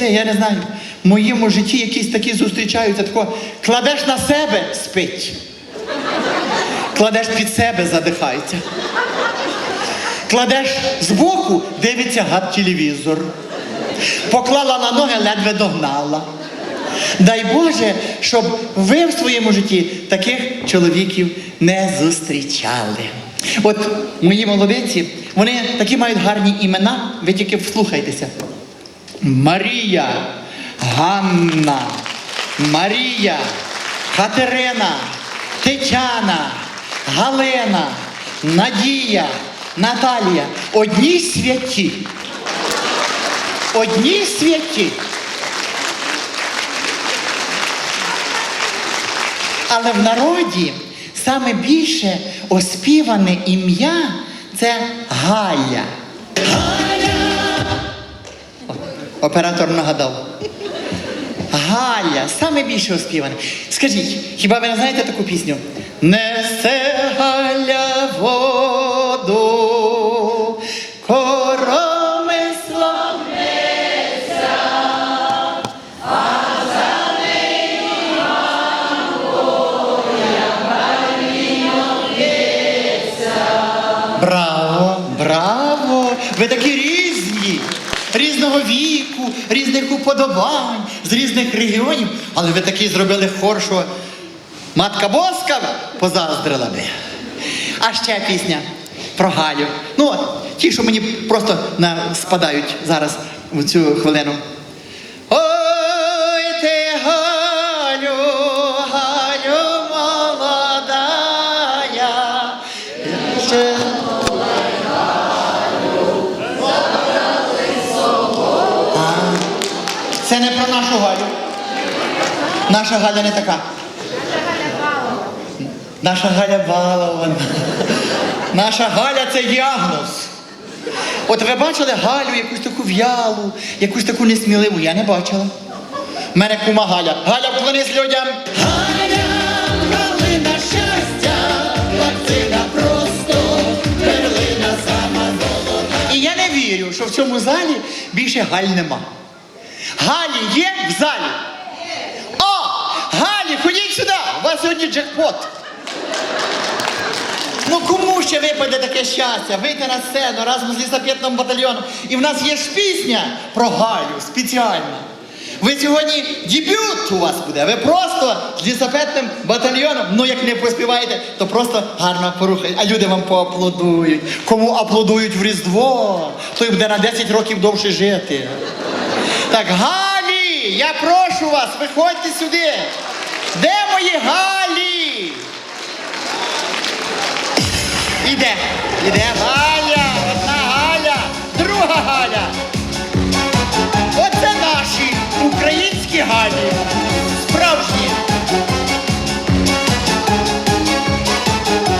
Я не знаю, в моєму житті якісь такі зустрічаються, тако кладеш на себе, спить. Кладеш під себе, задихається. Кладеш збоку, дивиться гад телевізор. Поклала на ноги, ледве догнала. Дай Боже, щоб ви в своєму житті таких чоловіків не зустрічали. От мої молодиці, вони такі мають гарні імена, ви тільки вслухайтеся. Марія, Ганна, Марія, Катерина, Тетяна, Галина, Надія, Наталія. Одні святі. Одні святі. Але в народі саме більше оспіване ім'я це Галя. О, Оператор нагадав. Галя, саме більше оспіване. Скажіть, хіба ви не знаєте таку пісню? Несе Галя воду, коромисла Браво, браво! Ви такі різного віку, різних уподобань, з різних регіонів, але ви такий зробили хор, що матка Боска позаздрила би. А ще пісня про Галю. Ну, от, ті, що мені просто на, спадають зараз в цю хвилину. Це не про нашу Галю. Наша Галя не така. Наша Галя балована. Наша Галя це діагноз. От ви бачили Галю, якусь таку в'ялу, якусь таку несміливу. Я не бачила. У мене кума Галя. Галя, вклонись людям. Галя, Галина щастя, вакцина просто, перлина сама золота. І я не вірю, що в цьому залі більше Галь нема. Галі є в залі? О! Галі, ходіть сюди! У вас сьогодні джекпот. Ну кому ще випаде таке щастя? Вийти на сцену разом з лісапетним батальйоном. І в нас є ж пісня про Галю спеціальна. Ви сьогодні дебют у вас буде. Ви просто з лісапетним батальйоном, ну як не поспіваєте, то просто гарно порухаєте. А люди вам поаплодують. Кому аплодують в Різдво, той буде на 10 років довше жити. Так, Галі, я прошу вас, виходьте сюди. Де мої Галі? Іде, іде Галя,